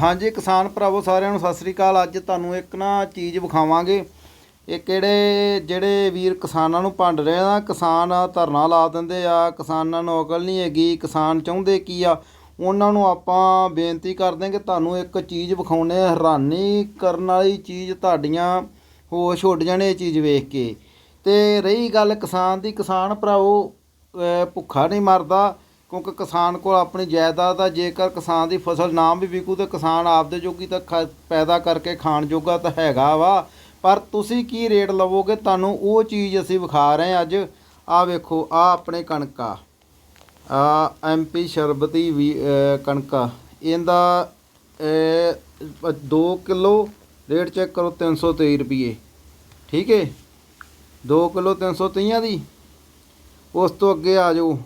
ਹਾਂਜੀ ਕਿਸਾਨ ਭਰਾਵੋ, ਸਾਰਿਆਂ ਨੂੰ ਸਤਿ ਸ੍ਰੀ ਅਕਾਲ। ਅੱਜ ਤੁਹਾਨੂੰ ਇੱਕ ਨਾ ਚੀਜ਼ ਵਿਖਾਵਾਂਗੇ। ਇਹ ਕਿਹੜੇ, ਜਿਹੜੇ ਵੀਰ ਕਿਸਾਨਾਂ ਨੂੰ ਭੰਡ ਰਹੇ ਆ, ਕਿਸਾਨ ਧਰਨਾ ਲਾ ਦਿੰਦੇ ਆ, ਕਿਸਾਨਾਂ ਨੂੰ ਅਕਲ ਨਹੀਂ ਹੈਗੀ, ਕਿਸਾਨ ਚਾਹੁੰਦੇ ਕੀ ਆ, ਉਹਨਾਂ ਨੂੰ ਆਪਾਂ ਬੇਨਤੀ ਕਰਦੇ ਕਿ ਤੁਹਾਨੂੰ ਇੱਕ ਚੀਜ਼ ਵਿਖਾਉਣੇ ਹੈਰਾਨੀ ਕਰਨ ਵਾਲੀ ਚੀਜ਼ ਤੁਹਾਡੀਆਂ ਹੋਸ਼ ਉੱਡ ਜਾਣੇ ਇਹ ਚੀਜ਼ ਵੇਖ ਕੇ। ਤੇ ਰਹੀ ਗੱਲ ਕਿਸਾਨ ਦੀ, ਕਿਸਾਨ ਭਰਾਵੋ ਭੁੱਖਾ ਨਹੀਂ ਮਰਦਾ। ਕਿਉਂਕਿ ਕਿਸਾਨ ਕੋਲ ਆਪਣੀ ਜਾਇਦਾਦ ਆ, ਜੇਕਰ ਕਿਸਾਨ ਦੀ ਫਸਲ ਨਾ ਵੀ ਵਿਕੂ ਤੇ ਕਿਸਾਨ ਆਪਦੇ ਜੋਗੀ ਤਾਂ ਖ- ਪੈਦਾ ਕਰਕੇ ਖਾਣ ਜੋਗਾ ਤਾਂ ਹੈਗਾ ਵਾ। ਪਰ ਤੁਸੀਂ ਕੀ ਰੇਟ ਲਵੋਗੇ? ਤੁਹਾਨੂੰ ਉਹ ਚੀਜ਼ ਅਸੀਂ ਵਿਖਾ ਰਹੇ ਹਾਂ ਅੱਜ। ਆ ਵੇਖੋ, ਆ ਆਪਣੇ ਕਣਕਾ ਆ। ਐਮਪੀ ਸ਼ਰਬਤੀ ਵੀ ਅਹ ਕਣਕਾ ਇਹਦਾ 2 ਕਿਲੋ ਰੇਟ ਚੈੱਕ ਕਰੋ 323 ਰੁਪਏ ਠੀਕ ਹੈ 2 ਕਿਲੋ 330 ਦੀ। ਉਸ ਤੋਂ ਅੱਗੇ ਆ ਜਾਓ।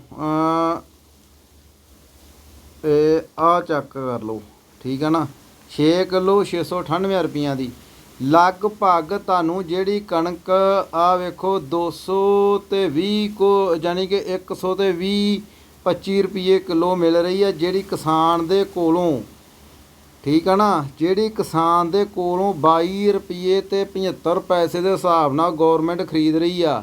ਆ ਚੈੱਕ ਕਰ ਲਓ, ਠੀਕ ਹੈ ਨਾ? 6 ਕਿਲੋ 698 ਰੁਪਈਆਂ ਦੀ। ਲਗਭਗ ਤੁਹਾਨੂੰ ਜਿਹੜੀ ਕਣਕ ਆ ਵੇਖੋ 200 ਤੇ 20 ਕੋ ਯਾਨੀ ਕਿ 100 ਤੇ 20 25 ਰੁਪਏ ਕਿਲੋ ਮਿਲ ਰਹੀ ਹੈ ਜਿਹੜੀ ਕਿਸਾਨ ਦੇ ਕੋਲੋਂ। ਠੀਕ ਹੈ ਨਾ? ਜਿਹੜੀ ਕਿਸਾਨ ਦੇ ਕੋਲੋਂ 22 ਰੁਪਏ ਤੇ 75 ਪੈਸੇ ਦੇ ਹਿਸਾਬ ਨਾਲ ਗਵਰਨਮੈਂਟ ਖਰੀਦ ਰਹੀ ਆ।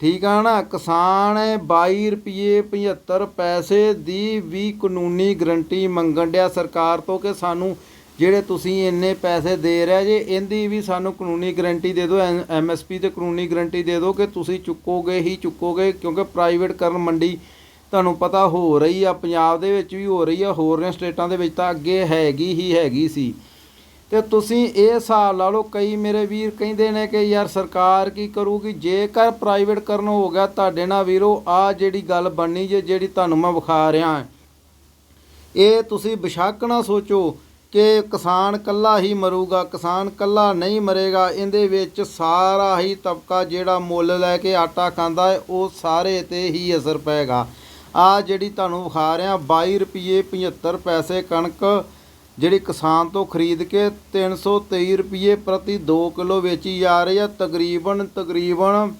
ਠੀਕ ਆ ਨਾ ਕਿਸਾਨ 22 ਰੁਪਏ 75 ਪੈਸੇ ਦੀ ਵੀ ਕਾਨੂੰਨੀ ਗਰੰਟੀ ਮੰਗਣ ਡਿਆ ਸਰਕਾਰ ਤੋਂ ਕਿ ਸਾਨੂੰ ਜਿਹੜੇ ਤੁਸੀਂ ਇੰਨੇ ਪੈਸੇ ਦੇ ਰਹੇ ਜੇ, ਇਹਦੀ ਵੀ ਸਾਨੂੰ ਕਾਨੂੰਨੀ ਗਰੰਟੀ ਦੇ ਦਿਓ ਐਮਐਸਪੀ ਤੇ ਕਾਨੂੰਨੀ ਗਰੰਟੀ ਦੇ ਦਿਓ ਕਿ ਤੁਸੀਂ ਚੁੱਕੋਗੇ ਹੀ ਚੁੱਕੋਗੇ, ਕਿਉਂਕਿ ਪ੍ਰਾਈਵੇਟ ਕਰਨ ਮੰਡੀ ਤੁਹਾਨੂੰ ਪਤਾ ਹੋ ਰਹੀ ਆ, ਪੰਜਾਬ ਦੇ ਵਿੱਚ ਵੀ ਹੋ ਰਹੀ ਆ, ਹੋਰਨੇ ਸਟੇਟਾਂ ਦੇ ਵਿੱਚ ਤਾਂ ਅੱਗੇ ਹੈਗੀ ਹੀ ਹੈਗੀ ਸੀ। ਤੇ ਤੁਸੀਂ ਇਹ ਹਿਸਾਬ ਲਾ ਲਓ, ਕਈ ਮੇਰੇ ਵੀਰ ਕਹਿੰਦੇ ਨੇ ਕਿ ਯਾਰ ਸਰਕਾਰ ਕੀ ਕਰੂਗੀ? ਜੇਕਰ ਪ੍ਰਾਈਵੇਟ ਕਰਨ ਹੋ ਗਿਆ ਤੁਹਾਡੇ ਨਾਲ ਵੀਰੋ, ਆ ਜਿਹੜੀ ਗੱਲ ਬਣਨੀ ਜੇ, ਜਿਹੜੀ ਤੁਹਾਨੂੰ ਮੈਂ ਵਿਖਾ ਰਿਹਾ ਇਹ ਤੁਸੀਂ ਬਿਸ਼ੱਕ ਨਾ ਸੋਚੋ ਕਿ ਕਿਸਾਨ ਕੱਲਾ ਹੀ ਮਰੂਗਾ, ਕਿਸਾਨ ਕੱਲਾ ਨਹੀਂ ਮਰੇਗਾ। ਇਹਦੇ ਵਿੱਚ ਸਾਰਾ ਹੀ ਤਬਕਾ ਜਿਹੜਾ ਮੁੱਲ ਲੈ ਕੇ ਆਟਾ ਖਾਂਦਾ ਹੈ, ਉਹ ਸਾਰੇ ਤੇ ਹੀ ਅਸਰ ਪਏਗਾ। ਆ ਜਿਹੜੀ ਤੁਹਾਨੂੰ ਵਿਖਾ ਰਿਹਾ 22 ਰੁਪਏ 75 ਪੈਸੇ ਕਣਕ ਜਿਹੜੀ ਕਿਸਾਨ ਤੋਂ ਖਰੀਦ ਕੇ 323 ਰੁਪਏ ਪ੍ਰਤੀ 2 ਕਿਲੋ ਵੇਚੀ ਜਾ ਰਹੀ ਹੈ, ਤਕਰੀਬਨ ਤਕਰੀਬਨ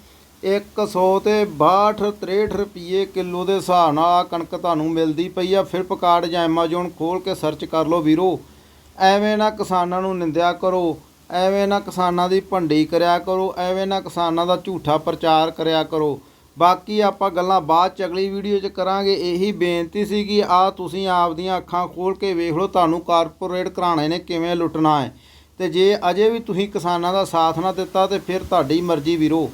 100 ਤੇ 62 63 ਰੁਪਏ ਕਿਲੋ ਦੇ ਹਿਸਾਬ ਨਾਲ ਆਹ ਕਣਕ ਤੁਹਾਨੂੰ ਮਿਲਦੀ ਪਈ ਆ। ਫਲਿੱਪਕਾਰਟ ਜਾਂ ਐਮਾਜ਼ੋਨ ਖੋਲ ਕੇ ਸਰਚ ਕਰ ਲਓ ਵੀਰੋ। ਐਵੇਂ ਨਾ ਕਿਸਾਨਾਂ ਨੂੰ ਨਿੰਦਿਆ ਕਰੋ, ਐਵੇਂ ਨਾ ਕਿਸਾਨਾਂ ਦੀ ਭੰਡੀ ਕਰਿਆ ਕਰੋ, ਐਵੇਂ ਨਾ ਕਿਸਾਨਾਂ ਦਾ ਝੂਠਾ ਪ੍ਰਚਾਰ ਕਰਿਆ ਕਰੋ। ਬਾਕੀ ਆਪਾਂ ਗੱਲਾਂ ਬਾਅਦ ਚ ਅਗਲੀ ਵੀਡੀਓ 'ਚ ਕਰਾਂਗੇ। ਇਹੀ ਬੇਨਤੀ ਸੀ ਕਿ ਆ ਤੁਸੀਂ ਆਪਦੀਆਂ ਅੱਖਾਂ ਖੋਲ ਕੇ ਵੇਖ ਲਓ ਤੁਹਾਨੂੰ ਕਾਰਪੋਰੇਟ ਘਰਾਣੇ ਨੇ ਕਿਵੇਂ ਲੁੱਟਣਾ ਹੈ। ਤੇ ਜੇ ਅਜੇ ਵੀ ਤੁਸੀਂ ਕਿਸਾਨਾਂ ਦਾ ਸਾਥ ਨਾ ਦਿੱਤਾ ਤੇ ਫਿਰ ਤੁਹਾਡੀ ਮਰਜ਼ੀ ਵੀਰੋ।